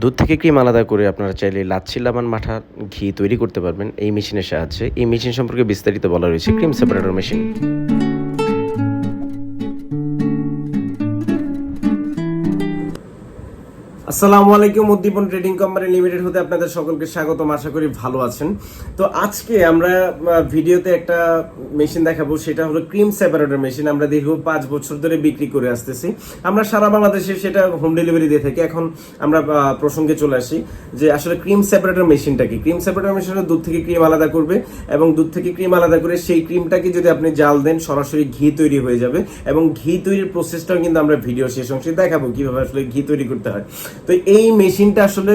দুধ থেকে ক্রিম আলাদা করে আপনারা চাইলে লাচ্ছি লাবান মাঠা ঘি তৈরি করতে পারবেন। এই মেশিনের সাহায্যে। এই মেশিন সম্পর্কে বিস্তারিত বলা রয়েছে ক্রিম সেপারেটর মেশিন। আসসালামু আলাইকুম, উদ্দীপন ট্রেডিং কোম্পানি লিমিটেড হতে আপনাদের সকলকে স্বাগতম। আশা করি ভালো আছেন। তো আজকে আমরা ভিডিওতে একটা মেশিন দেখাবো, সেটা হলো ক্রিম সেপারেটর মেশিন। আমরা দীর্ঘ পাঁচ বছর ধরে বিক্রি করে আসতেছি। আমরা সারা বাংলাদেশে সেটা হোম ডেলিভারি দিয়ে থাকি। এখন আমরা প্রসঙ্গে চলে আসি যে আসলে ক্রিম সেপারেটর মেশিনটা কি? ক্রিম সেপারেটর মেশিনটা দুধ থেকে ক্রিম আলাদা করবে এবং দুধ থেকে ক্রিম আলাদা করে সেই ক্রিমটাকে যদি আপনি জাল দেন, সরাসরি ঘি তৈরি হয়ে যাবে। এবং ঘি তৈরির প্রসেসটাও কিন্তু আমরা ভিডিও শেষ অংশে দেখাবো, কীভাবে আসলে ঘি তৈরি করতে হয়। তো এই মেশিনটা আসলে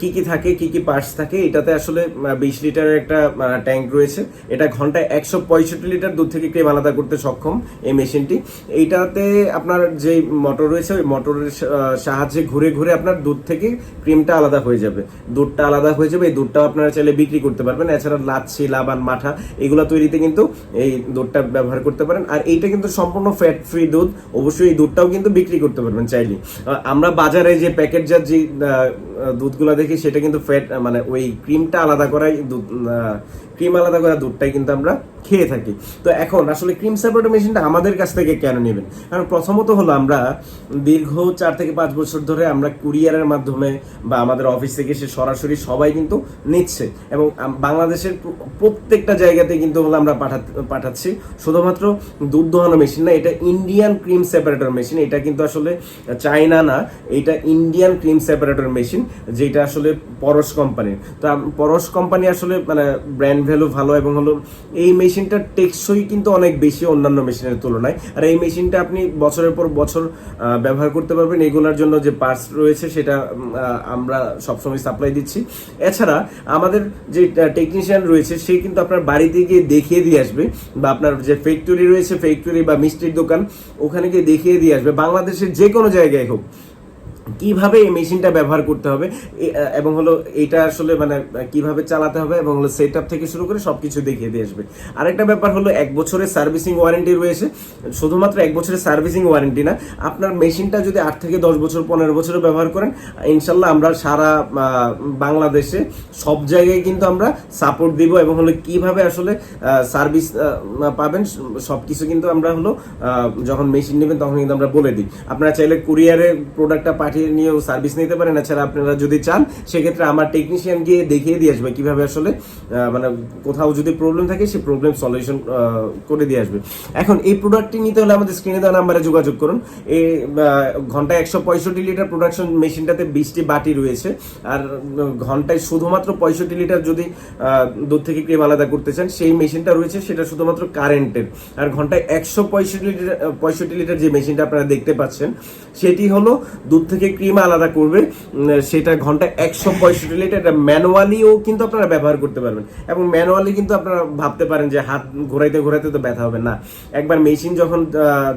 কি কি থাকে, কি কি পার্টস থাকে, এটাতে আসলে বিশ লিটারের একটা ট্যাঙ্ক রয়েছে। এটা ঘন্টায় একশো পঁয়ষট্টি লিটার দুধ থেকে ক্রেম আলাদা করতে সক্ষম এই মেশিনটি। এইটাতে আপনার যে মোটর রয়েছে, ওই মোটরের সাহায্যে ঘুরে ঘুরে আপনার দুধ থেকে ক্রিমটা আলাদা হয়ে যাবে। দুধটা আলাদা হয়ে যাবে, এই দুধটাও আপনারা চাইলে বিক্রি করতে পারবেন। এছাড়া লাচ্ছি, লাবান, মাঠা, এগুলো তৈরিতে কিন্তু এই দুধটা ব্যবহার করতে পারেন। আর এইটা কিন্তু সম্পূর্ণ ফ্যাট ফ্রি দুধ। অবশ্যই এই দুধটাও কিন্তু বিক্রি করতে পারবেন চাইলে। আমরা বাজারে যে প্যাকেটজাত যে আহ, দুধগুলো দেখি, সেটা কিন্তু ফ্যাট মানে ওই ক্রিমটা আলাদা করাই দুধ ক্রিম আলাদা করা দুধটাই কিন্তু আমরা খেয়ে থাকি। তো এখন আসলে ক্রিম সেপারেটর মেশিনটা আমাদের কাছ থেকে কেন নেবেন? কারণ প্রথমত হলো আমরা দীর্ঘ চার থেকে পাঁচ বছর ধরে আমরা কুরিয়ারের মাধ্যমে বা আমাদের অফিস থেকে সে সরাসরি সবাই কিন্তু নিচ্ছে। এবং বাংলাদেশের প্রত্যেকটা জায়গাতে কিন্তু হলো আমরা পাঠা পাঠাচ্ছি। শুধুমাত্র দুধ দোহানো মেশিন না, এটা ইন্ডিয়ান ক্রিম সেপারেটর মেশিন এটা কিন্তু আসলে চায়না না, এটা ইন্ডিয়ান ক্রিম সেপারেটর মেশিন যেটা আসলে পরশ কোম্পানির। তো পরশ কোম্পানি আসলে মানে ব্র্যান্ড ভ্যালু ভালো এবং হলো এই মেশিনটার টেকসই কিন্তু অনেক বেশি অন্যান্য মেশিনের তুলনায়। আর এই মেশিনটা আপনি বছরের পর বছর ব্যবহার করতে পারবেন। এগুলোর জন্য যে পার্টস রয়েছে সেটা আমরা সবসময় সাপ্লাই দিচ্ছি। এছাড়া আমাদের যে টেকনিশিয়ান রয়েছে, সে কিন্তু আপনার বাড়িতে গিয়ে দেখিয়ে দিয়ে আসবে বা আপনার যে ফ্যাক্টরি রয়েছে ফ্যাক্টরি বা মিষ্টির দোকান, ওখানে গিয়ে দেখিয়ে দিয়ে আসবে। বাংলাদেশের যে কোনো জায়গায় হোক। কীভাবে এই মেশিনটা ব্যবহার করতে হবে? এবং হলো এটা আসলে মানে কীভাবে চালাতে হবে এবং হলো সেট থেকে শুরু করে সব কিছু দেখিয়ে দিয়ে আসবে। আরেকটা ব্যাপার হলো এক বছরের সার্ভিসিং ওয়ারেন্টি রয়েছে। শুধুমাত্র এক বছরের সার্ভিসিং ওয়ারেন্টি না, আপনার মেশিনটা যদি আট থেকে দশ বছর, পনেরো বছর ব্যবহার করেন, ইনশাল্লাহ আমরা সারা বাংলাদেশে সব জায়গায় কিন্তু আমরা সাপোর্ট দিব এবং হলো কীভাবে আসলে সার্ভিস পাবেন সব কিছু কিন্তু আমরা হলো যখন মেশিন নেবেন তখন কিন্তু আমরা বলে দিই। আপনারা চাইলে কুরিয়ারে প্রোডাক্টটা পাঠিয়ে নিয়েও সার্ভিস নিতে পারেন এছাড়া আপনারা যদি চান, সেক্ষেত্রে আমার টেকনিশিয়ান গিয়ে দেখিয়ে দিয়ে আসবে কীভাবে আসলে মানে কোথাও যদি প্রবলেম থাকে সেই প্রবলেম সলিউশন করে দিয়ে আসবে। এখন এই প্রোডাক্টটি নিতে হলে আমাদের স্ক্রিনে দেওয়া নাম্বারে যোগাযোগ করুন। এই ঘন্টায় একশো পঁয়ষট্টি লিটার প্রোডাকশন মেশিনটাতে বিশটি বাটি রয়েছে। আর ঘন্টায় শুধুমাত্র পঁয়ষট্টি লিটার যদি দুধ থেকে ক্রিম আলাদা করতে চান, সেই মেশিনটা রয়েছে, সেটা শুধুমাত্র কারেন্টের আর ঘন্টায় একশো পঁয়ষট্টি লিটার পঁয়ষট্টি লিটার যে মেশিনটা আপনারা দেখতে পাচ্ছেন, সেটি হলো দুধ থেকে ক্রিম আলাদা করবে সেটা ঘন্টায় একশো পঁয়ষট্টি লিটার, এটা ম্যানুয়ালিও কিন্তু আপনারা ব্যবহার করতে পারবেন। এবং ম্যানুয়ালি কিন্তু আপনারা ভাবতে পারেন যে হাত ঘোরাইতে ঘোরাইতে তো ব্যথা হবে না। একবার মেশিন যখন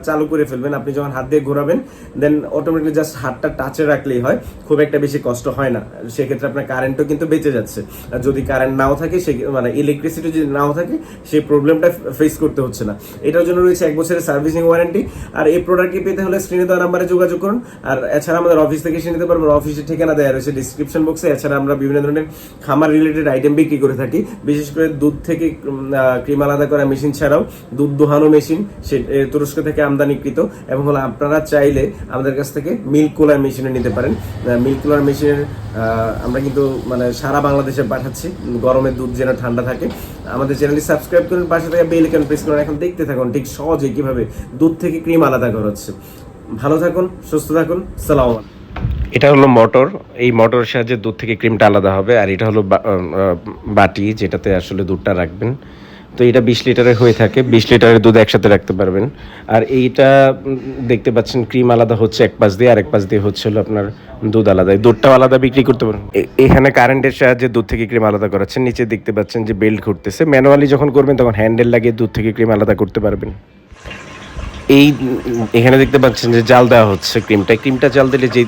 চালু করে ফেলবেন, আপনি যখন হাত দিয়ে ঘোরাবেন দেন অটোমেটিকলি জাস্ট হাতটা টাচে রাখলেই হয়, খুব একটা বেশি কষ্ট হয় না। সেক্ষেত্রে আপনার কারেন্টও কিন্তু বেঁচে যাচ্ছে। আর যদি কারেন্ট নাও থাকে, সে মানে ইলেকট্রিসিটি যদি নাও থাকে সেই প্রবলেমটা ফেস করতে হচ্ছে না। এটার জন্য রয়েছে এক বছরের সার্ভিসিং ওয়ারেন্টি আর এই প্রোডাক্টটি পেতে হলে স্ক্রিনে দেওয়া নাম্বারে যোগাযোগ করুন। আর এছাড়া আমাদের অফিস থেকে এসে নিতে পারবেন অফিসের ঠিকানা দেওয়া রয়েছে ডিসক্রিপশন বক্সে এছাড়া আমরা বিভিন্ন ধরনের খামার রিলেটেড আইটেম বিক্রি করে থাকি। বিশেষ করে দুধ থেকে ক্রিম আলাদা করা মেশিন ছাড়াও দুধ দোহানো মেশিন সে তুরস্ক থেকে আমদানিকৃত এবং হলো আপনারা চাইলে আমাদের কাছ থেকে মিল্ক কুলার মেশিনে নিতে পারেন। মিল্ক কুলার মেশিনের আমরা কিন্তু মানে সারা বাংলাদেশে পাঠাচ্ছি। গরমের দুধ যেন ঠান্ডা থাকে। আমাদের চ্যানেলটি সাবস্ক্রাইব করুন, পাশে থেকে বেল আইকন প্রেস করুন। এখন দেখতে থাকুন ঠিক সহজে কীভাবে দুধ থেকে ক্রিম আলাদা করা হচ্ছে। ভালো থাকুন, সুস্থ থাকুন, সালাম এটা হলো মোটর, এই মোটরের সাহায্যে দুধ থেকে ক্রিমটা আলাদা হবে, আর এটা হলো বাটি, যেটাতে আসলে দুধটা রাখবেন। তো এটা বিশ লিটারের হয়ে থাকে, বিশ লিটারের দুধ একসাথে রাখতে পারবেন। আর এইটা দেখতে পাচ্ছেন, ক্রিম আলাদা হচ্ছে এক পাশ দিয়ে আর এক পাশ দিয়ে হচ্ছে হলো আপনার দুধ আলাদা। দুধটাও আলাদা বিক্রি করতে পারেন এ- এখানে কারেন্টের সাহায্যে দুধ থেকে ক্রিম আলাদা করাচ্ছেন, নিচে দেখতে পাচ্ছেন যে বেল্ট ঘুরতেছে। ম্যানুয়ালি যখন করবেন, তখন হ্যান্ডেল লাগিয়ে দুধ থেকে ক্রিম আলাদা করতে পারবেন। এই, এখানে দেখতে পাচ্ছেন যে জাল দেওয়া হচ্ছে ক্রিমটা। ক্রিমটা জাল দিলে যে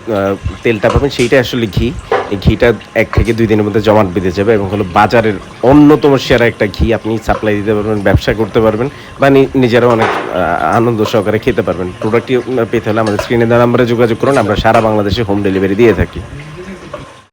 তেলটা পাবেন সেইটা আসলে ঘি। এই ঘিটা এক থেকে দুই দিনের মধ্যে জমাট বেঁধে যাবে এবং হলো বাজারের অন্যতম সেরা একটা ঘি। আপনি সাপ্লাই দিতে পারবেন, ব্যবসা করতে পারবেন বা নি- নিজেরাও অনেক আনন্দ সহকারে খেতে পারবেন। প্রোডাক্টটি পেতে হলে আমাদের স্ক্রিনে দেওয়া নাম্বারে যোগাযোগ করুন। আমরা সারা বাংলাদেশে হোম ডেলিভারি দিয়ে থাকি।